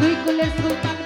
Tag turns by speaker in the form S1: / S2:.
S1: দুই কুলের সুলতান